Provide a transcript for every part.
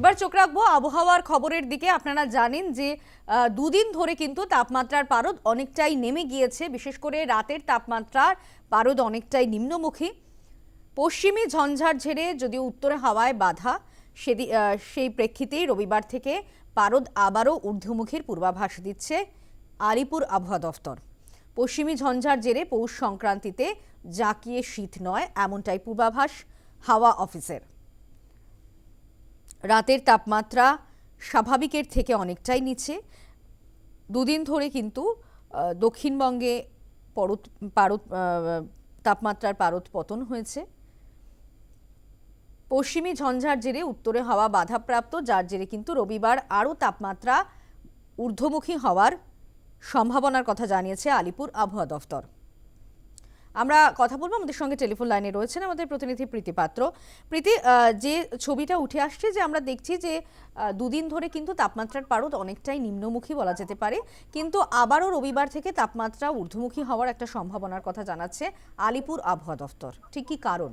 এবার চোখ রাখব আবহাওয়ার খবরের দিকে। আপনারা জানেন যে দুদিন ধরে কিন্তু তাপমাত্রার পারদ অনেকটাই নেমে গিয়েছে। বিশেষ করে রাতের তাপমাত্রার পারদ অনেকটাই নিম্নমুখী। পশ্চিমী ঝঞ্ঝার ঝেড়ে যদিও উত্তরে হাওয়ায় বাধা, সেদি সেই প্রেক্ষিতেই রবিবার থেকে পারদ আবারও ঊর্ধ্বমুখীর পূর্বাভাস দিচ্ছে আলিপুর আবহাওয়া দফতর। পশ্চিমী ঝঞ্ঝার জেরে পৌষ সংক্রান্তিতে জাঁকিয়ে শীত নয়, এমনটাই পূর্বাভাস হাওয়া অফিসের। রাতের তাপমাত্রা স্বাভাবিকের থেকে অনেকটাই নিচে। দুদিন ধরে কিন্তু দক্ষিণবঙ্গে পরত আহ, তাপমাত্রার পারদ পতন হয়েছে। পশ্চিমী ঝঞ্ঝার জেরে উত্তরে হওয়া বাধাপ্রাপ্ত যার জেরে কিন্তু রবিবার আরও তাপমাত্রা ঊর্ধ্বমুখী হওয়ার সম্ভাবনার কথা জানিয়েছে আলিপুর আবহাওয়া দফতর। আমরা কথা বলব আমাদের সঙ্গে টেলিফোন লাইনে রয়েছেন আমাদের প্রতিনিধি প্রীতি পাত্র। প্রীতি যে ছবিটা উঠে আসছে যে আমরা দেখছি যে দুদিন ধরে কিন্তু তাপমাত্রার পারদ অনেকটাই নিম্নমুখী বলা যেতে পারে। কিন্তু আবারও রবিবার থেকে তাপমাত্রা ঊর্ধ্বমুখী হওয়ার একটা সম্ভাবনার কথা জানাচ্ছে আলিপুর আবহাওয়া দফতর। ঠিক কি কারণ?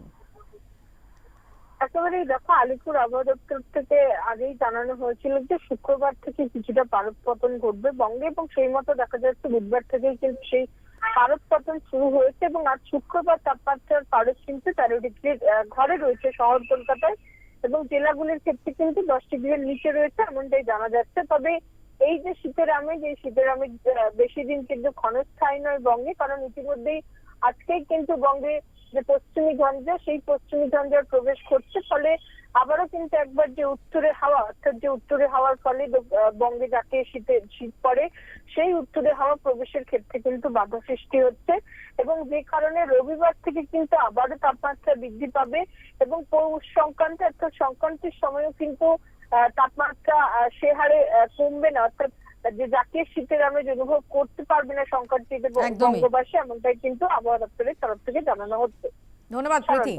একেবারেই দেখো, আলিপুর আবহাওয়া দপ্তর থেকে আগেই জানানো হয়েছিল যে শুক্রবার থেকে কিছুটা পারদ পতন ঘটবে বঙ্গে এবং সেই মতো দেখা যাচ্ছে বুধবার থেকেই কিন্তু সেই পারদ পতন শুরু হয়েছে এবং আজ শুক্রবার তাপমাত্রার পারস কিন্তু তেরো ডিগ্রির ঘরে রয়েছে শহর কলকাতায় এবং জেলাগুলির ক্ষেত্রে কিন্তু দশ ডিগ্রির নিচে রয়েছে এমনটাই জানা যাচ্ছে। তবে এই যে শীতের আমেজ, এই শীতের আমেজ বেশি দিন কিন্তু ক্ষণস্থায়ী নয় বঙ্গে, কারণ ইতিমধ্যেই আজকেই কিন্তু বঙ্গে যে পশ্চিমী ঝঞ্ঝা, সেই পশ্চিমী ঝঞ্ঝার প্রবেশ করছে। ফলে কিন্তু একবার যে উত্তরে হাওয়া অর্থাৎ যে উত্তরে হাওয়ার ফলে বঙ্গে যাকে শীতে শীত পড়ে সেই উত্তরে হাওয়া প্রবেশের ক্ষেত্রে কিন্তু বাধা সৃষ্টি হচ্ছে এবং যে কারণে রবিবার থেকে কিন্তু আবারও তাপমাত্রা বৃদ্ধি পাবে এবং পৌষ সংক্রান্তি অর্থাৎ সংক্রান্তির সময়ও কিন্তু আহ, তাপমাত্রা সে হারে কমবে না অর্থাৎ যে জাতীয় শীতের আমেজ অনুভব করতে পারবে না সংক্রান্তিতে। বঙ্গবাসী এমনটাই কিন্তু আবহাওয়া দপ্তরের তরফ থেকে জানানো হচ্ছে ধন্যবাদ প্রীতি।